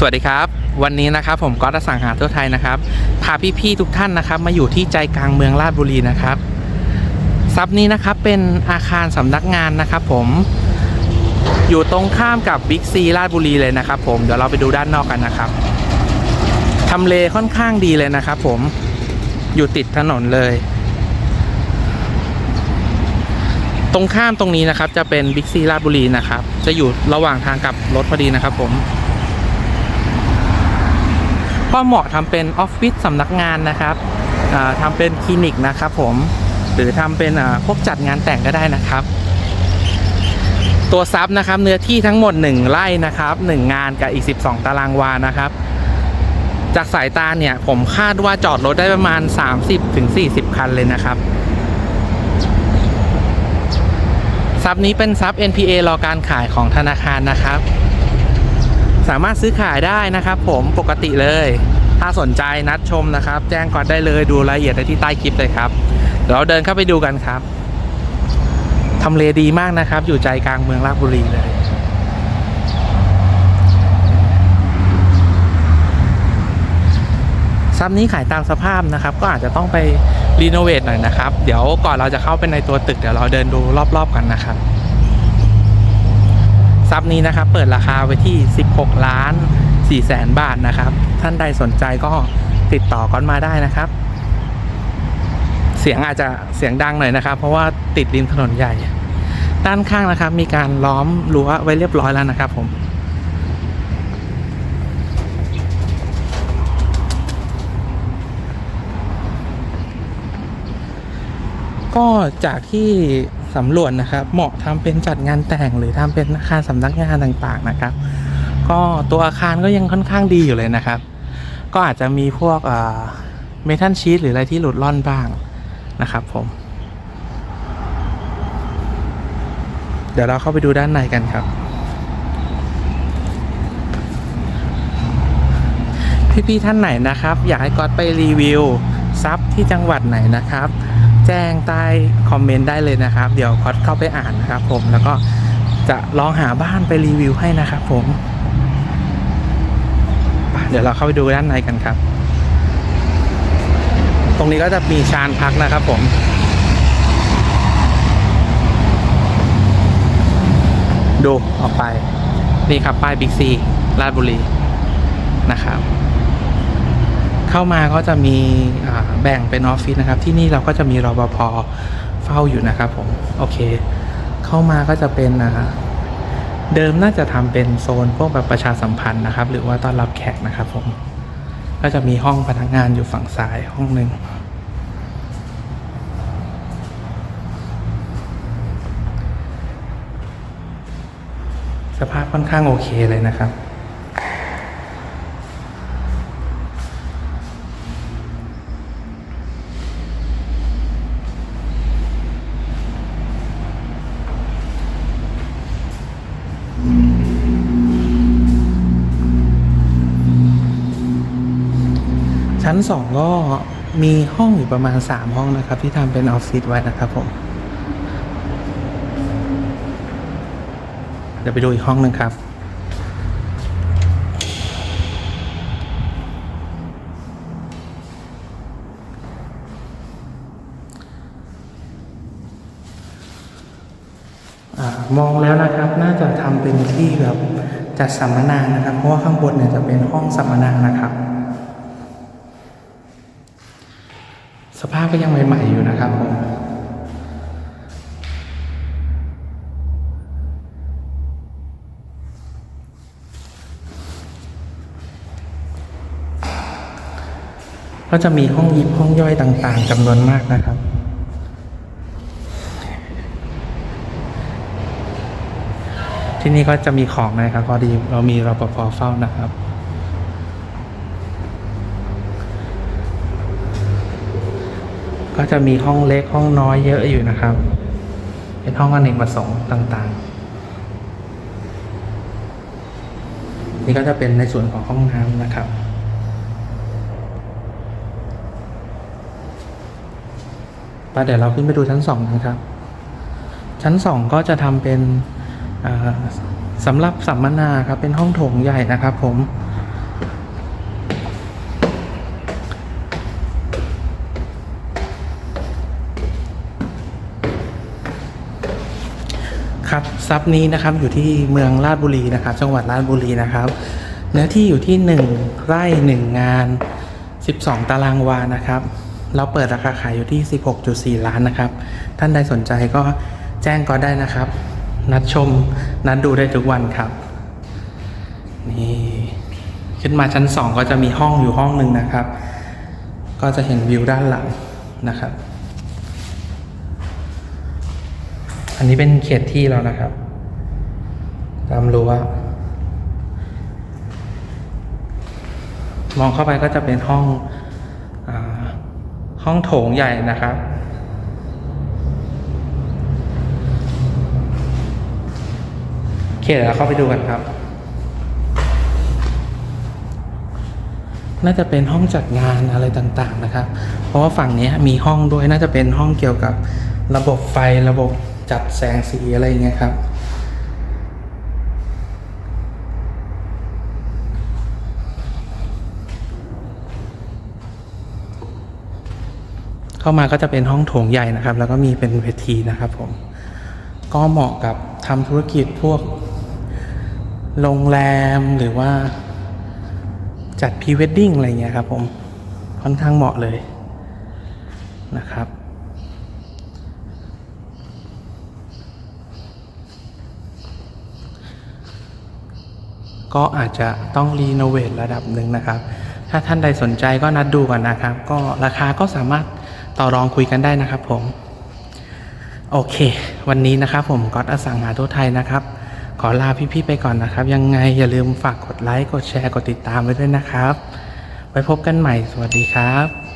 สวัสดีครับ วันนี้นะครับผมก็อสังหาทั่วไทยนะครับ พาพี่ๆทุกท่านนะครับ มาอยู่ที่ใจกลางเมืองราชบุรีนะครับซับนี้นะครับเป็นอาคารสำนักงานนะครับ ผมอยู่ตรงข้ามกับบิ๊กซีราชบุรีเลยนะครับ ผมเดี๋ยวเราไปดูด้านนอกกันนะครับทำเลค่อนข้างดีเลยนะครับ ผมอยู่ติดถนนเลย ตรงข้ามตรงนี้นะครับ จะเป็นบิ๊กซีราชบุรีนะครับ จะอยู่ระหว่างทางกับรถพอดีนะครับ ผม ก็เหมาะทำเป็นออฟฟิศสำนักงานนะครับทำเป็นคลินิกนะครับผมหรือทำเป็นพวกจัดงานแต่งก็ได้นะครับ ตัวซับนะครับเนื้อที่ทั้งหมด 1 ไร่นะครับ 1 งานกับอีก 12 ตารางวานะครับ จากสายตาเนี่ยผมคาดว่าจอดรถได้ประมาณ 30-40 คันเลยนะครับซับนี้เป็นซับ NPA รอการขายของธนาคารนะครับ สามารถซื้อขายได้นะครับผมปกติเลย ถ้าสนใจนัดชมนะครับ แจ้งก่อนได้เลยดูรายละเอียดได้ที่ใต้คลิปเลยครับเดี๋ยวเราเดินเข้าไปดูกันครับทำเลดีมากนะครับ อยู่ใจกลางเมืองราชบุรีเลยซับนี้ขายตามสภาพนะครับ ก็อาจจะต้องไปรีโนเวทหน่อยนะครับ เดี๋ยวก่อนเราจะเข้าไปในตัวตึกเดี๋ยวเราเดินดูรอบๆกันนะครับ ซับนี้นะครับ เปิดราคาไว้ที่ 16 ล้าน4แสนบาทนะครับ ท่านใดสนใจก็ติดต่อกันมาได้นะครับ เสียงอาจจะเสียงดังหน่อยนะครับ เพราะว่าติดริมถนนใหญ่ ด้านข้างนะครับ มีการล้อมรั้วไว้เรียบร้อยแล้วนะครับผมก็จากที่ สำรวจนะครับ เหมาะทำเป็นจัดงานแต่งหรือทำเป็นอาคารสำนักงานต่างๆนะครับ ก็ตัวอาคารก็ยังค่อนข้างดีอยู่เลยนะครับ ก็อาจจะมีพวกเมทัลชีตหรืออะไรที่หลุดล่อนบ้างนะครับผม เดี๋ยวเราเข้าไปดูด้านในกันครับ พี่ๆท่านไหนนะครับ อยากให้ก๊อตไปรีวิวซับที่จังหวัดไหนนะครับ แจ้งใต้คอมเมนต์ได้เลยนะครับ เดี๋ยวก๊อตเข้าไปอ่านนะครับ ผมแล้วก็จะลองหาบ้านไปรีวิวให้นะครับ ผม เดี๋ยวเราเข้าไปดูด้านในกันครับ ตรงนี้ก็จะมีชานพักนะครับ ผมดูออกไป นี่ครับ ป้ายบิ๊กซีราชบุรีนะครับ เข้ามาก็จะมีแบ่งเป็นออฟฟิศนะครับ ที่นี่เราก็จะมีรปภเฝ้าอยู่นะครับผม โอเค เข้ามาก็จะเป็นอ่าเดิมน่าจะทำเป็นโซนพวกแบบประชาสัมพันธ์นะครับ หรือว่าต้อนรับแขกนะครับผม ก็จะมีห้องพนักงานอยู่ฝั่งซ้ายห้องหนึ่งสภาพค่อนข้างโอเคเลยนะครับ ชั้นสองก็มีห้องอยู่ประมาณสามห้องนะครับ ที่ทำเป็นออฟฟิศไว้นะครับผม เดี๋ยวไปดูอีกห้องหนึ่งครับอมองแล้วนะครับน่าจะทำเป็นที่แบบจัดสัมมนานะครับ เพราะว่าข้างบนเนี่ยจะเป็นห้องสัมมนานะครับ สภาพก็ยังใหม่ ๆ อยู่นะครับผมก็จะมีห้องยิบห้องย่อยต่างๆจำนวนมากนะครับ ที่นี่ก็จะมีของนะครับ พอดีเรามีรปภเฝ้านะครับ ก็จะมีห้องเล็กห้องน้อยเยอะอยู่นะครับ เป็นห้องอเนกประสงค์ต่างๆ นี่ก็จะเป็นในส่วนของห้องน้ำนะครับไปเดี๋ยวเราขึ้นไปดูชั้นสองนะครับ ชั้นสองก็จะทำเป็นสำหรับสัมมนาครับเป็นห้องโถงใหญ่นะครับผม ครับซับนี้นะครับอยู่ที่เมืองราชบุรีนะครับ จังหวัดราชบุรีนะครับเนื้อที่อยู่ที่ 1 ไร่ 1 งาน 12 ตารางวานะครับ เราเปิดราคาขายอยู่ที่ 16.4 ล้านนะครับ ท่านใดสนใจก็แจ้งก็ได้นะครับ นัดชมนัดดูได้ทุกวันครับ นี่ ขึ้นมาชั้น 2 ก็จะมีห้องอยู่ห้องหนึ่งนะครับ ก็จะเห็นวิวด้านหลังนะครับ อันนี้เป็นเขตที่แล้วนะครับ ตามรั้วมองเข้าไปก็จะเป็นห้องอห้องโถงใหญ่นะครับเคเดี๋ยวเราเข้าไปดูกันครับ น่าจะเป็นห้องจัดงานอะไรต่างๆนะครับ เพราะว่าฝั่งนี้มีห้องด้วยน่าจะเป็นห้องเกี่ยวกับระบบไฟระบบ จัดแสงสีอะไรเงี้ยครับ เข้ามาก็จะเป็นห้องโถงใหญ่นะครับ แล้วก็มีเป็นเวทีนะครับผม ก็เหมาะกับทำธุรกิจพวกโรงแรมหรือว่าจัดพรีเวดดิ้งอะไรเงี้ยครับผม ค่อนข้างเหมาะเลยนะครับ ก็อาจจะต้องรีโนเวทระดับหนึ่งนะครับ ถ้าท่านใดสนใจก็นัดดูกันนะครับ ก็ราคาก็สามารถต่อรองคุยกันได้นะครับผม โอเค วันนี้นะครับผมก๊อตอสังหาทั่วไทยนะครับ ขอลาพี่ๆไปก่อนนะครับ ยังไงอย่าลืมฝากกดไลค์ กดแชร์ กดติดตามไว้ด้วยนะครับ ไว้พบกันใหม่ สวัสดีครับ